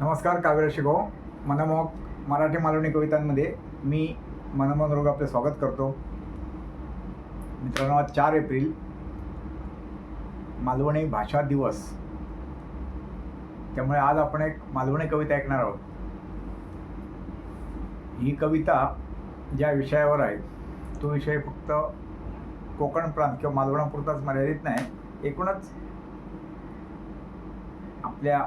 नमस्कार काव्य शिको मनमोहक मराठी मालवणी कवितांमध्ये मी मनमोहन रोग आपले स्वागत करतो. मित्रांनो चार एप्रिल मालवणी भाषा दिवस. त्यामुळे आज आपण एक मालवणी कविता ऐकणार आहोत. ही कविता ज्या विषयावर आहे तो विषय फक्त कोकण प्रांत किंवा मालवणापुरताच मर्यादित नाही एकूणच आपल्या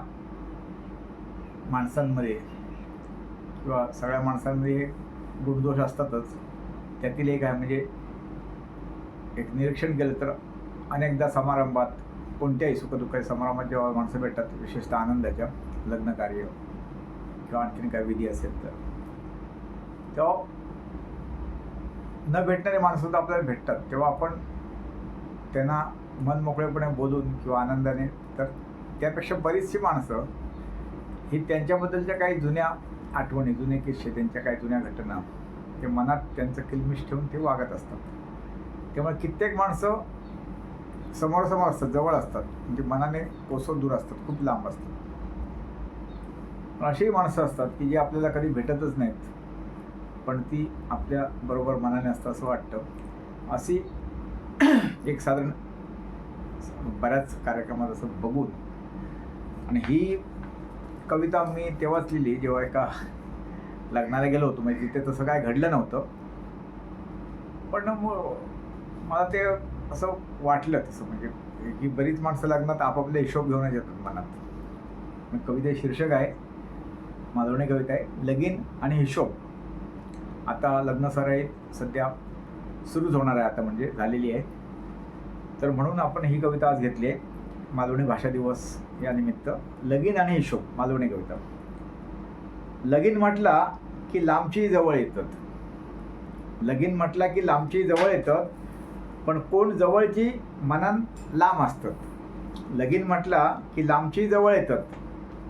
माणसांमध्ये किंवा सगळ्या माणसांमध्ये गुणदोष असतातच त्यातील एक आहे म्हणजे एक निरीक्षण केलं तर अनेकदा समारंभात कोणत्याही सुखदुःखाच्या समारंभात जेव्हा माणसं भेटतात विशेषतः आनंदाच्या लग्न कार्य किंवा आणखीन काही विधी असेल तर. तेव्हा न भेटणारे माणसं तर आपल्याला भेटतात. तेव्हा आपण त्यांना मन मोकळेपणे बोलून किंवा आनंदाने तर त्यापेक्षा बरीचशी माणसं ही त्यांच्याबद्दलच्या काही जुन्या आठवणी जुने किस्से त्यांच्या काही जुन्या घटना ते मनात त्यांचं किलमिश ठेवून ते वागत असतात. त्यामुळे कित्येक माणसं समोरासमोर असतात जवळ असतात. म्हणजे मनाने कोसो दूर असतात खूप लांब असतात. पण अशीही माणसं असतात की जी आपल्याला कधी भेटतच नाहीत. पण ती आपल्या बरोबर मनाने असतं असं वाटतं. अशी एक साधारण बऱ्याच कार्यक्रमात असं बघून आणि ही कविता मी तेव्हाच लिहिली जेव्हा एका लग्नाला गेलो होतो. म्हणजे तिथे तसं काय घडलं नव्हतं. पण मग मला ते असं वाटलं तसं. म्हणजे की बरीच माणसं लग्नात आपापले हिशोब घेऊनच येतात मनात. कविता कविते शीर्षक आहे. माधवणी कविता आहे. लगीन आणि हिशोब. आता लग्न सराई सध्या सुरूच होणार आहे. आता म्हणजे झालेली आहे. तर म्हणून आपण ही कविता आज घेतली आहे. मालवणी भाषा दिवस या निमित्त लगीन आणि हिशोब मालवणी कविता. लगीन म्हटला की लांबची जवळ येतात. लगीन म्हटला की लांबची जवळ येतात पण कोण जवळची मनान लांब असतात. लगीन म्हटला की लांबची जवळ येतात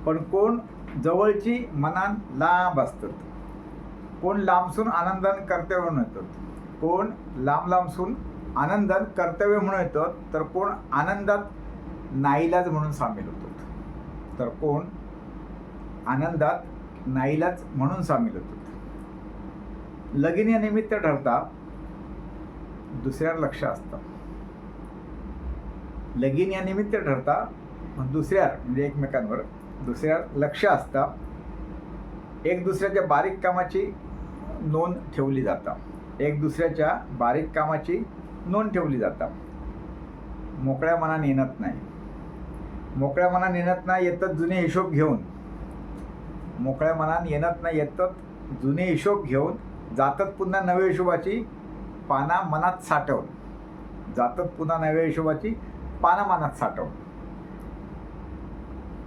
पण कोण जवळची मनान लांब असतात. कोण लांबसून आनंदान कर्तव्य म्हणून येतात. कोण लांब लांबसून आनंदात कर्तव्य म्हणून येतात तर कोण आनंदात नाईलाज म्हणून सामील होतात तर कोण? आनंदात नाईलाज म्हणून सामील होतात लगीन या निमित्त ठरता दुसऱ्यावर लक्ष असतं. लगीन या निमित्त ठरता दुसऱ्यावर म्हणजे एकमेकांवर दुसऱ्यावर लक्ष असतं. एक दुसऱ्याच्या बारीक कामाची नोंद ठेवली जातं. एक दुसऱ्याच्या बारीक कामाची नोंद ठेवली जातं. मोकळ्या मनाने येणत नाही. मोकळ्या मनाने येणत नाही येतात जुने हिशोब घेऊन. मोकळ्या मनाने येणत नाही येतात जुने हिशोब घेऊन जातात पुन्हा नव्या हिशोबाची पाना मनात साठवून. जातात पुन्हा नव्या हिशोबाची पाना मनात साठवून.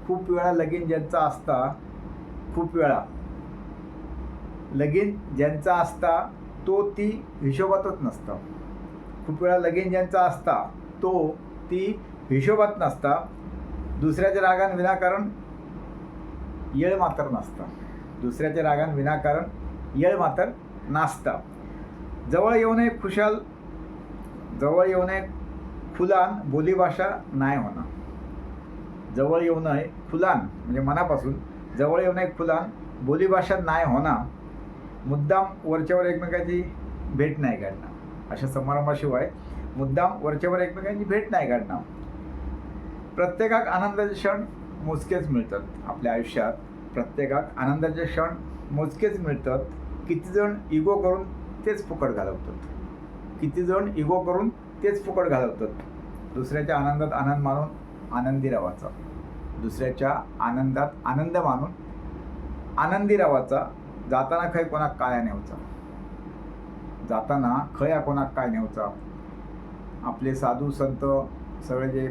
खूप वेळा लगीन ज्यांचा असता खूप वेळा लगीन ज्यांचा असता तो ती हिशोबातच नसता. खूप वेळा लगीन ज्यांचा असता तो ती हिशोबात नसता. दुसऱ्याच्या रागान विनाकारण येळ मात्र नसतं दुसऱ्याच्या रागान विनाकारण येळ मात्र नाचता. जवळ येऊ नये खुशाल जवळ येऊ नये फुलान बोलीभाषा नाही होणार जवळ येऊ नये फुलान म्हणजे मनापासून जवळ येऊ नये फुलान बोलीभाषा नाही होणार मुद्दाम वरच्यावर एकमेकाची भेट नाही काढणं अशा समारंभाशिवाय मुद्दाम वरच्यावर एकमेकांची भेट नाही काढणं प्रत्येकाक आनंदाचे क्षण मोजकेच मिळतात आपल्या आयुष्यात. प्रत्येकाक आनंदाचे क्षण मोजकेच मिळतात. किती जण इगो करून तेच फुकट घालवतात. किती जण इगो करून तेच फुकट घालवतात. दुसऱ्याच्या आनंदात आनंद मानून आनंदी रावाचा दुसऱ्याच्या आनंदात आनंद मानून आनंदी रावाचा जाताना खय कोणाक काय नेवचा जाताना खया कोणाक काय नेवचा आपले साधू संत सगळे जे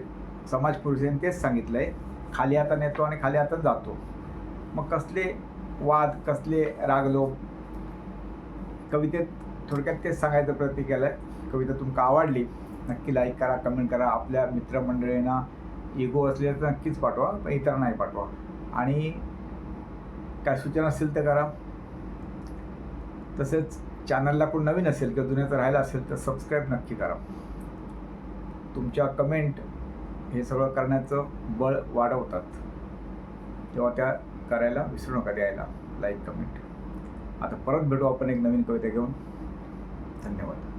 समाज पुरुषांनी तेच सांगितलं आहे खाली हातात नेतो आणि खाली हातात जातो. मग कसले वाद कसले रागलो कवितेत थोडक्यात तेच सांगायचा प्रयत्न केला आहे कविता तुमका आवडली नक्की लाईक करा कमेंट करा आपल्या मित्रमंडळींना इगो असले तर नक्कीच पाठवा पण इतर नाही पाठवा. आणि काय सूचना असेल तर करा. तसेच चॅनलला कोण नवीन असेल किंवा जुन्याचं राहिलं असेल तर सबस्क्राईब नक्की करा. तुमच्या कमेंट हे सगळं करण्याचं बळ वाढवतात. तेव्हा त्या करायला विसरू नका द्यायला. लाईक कमेंट आता परत भेटू आपण एक नवीन कविता घेऊन. धन्यवाद.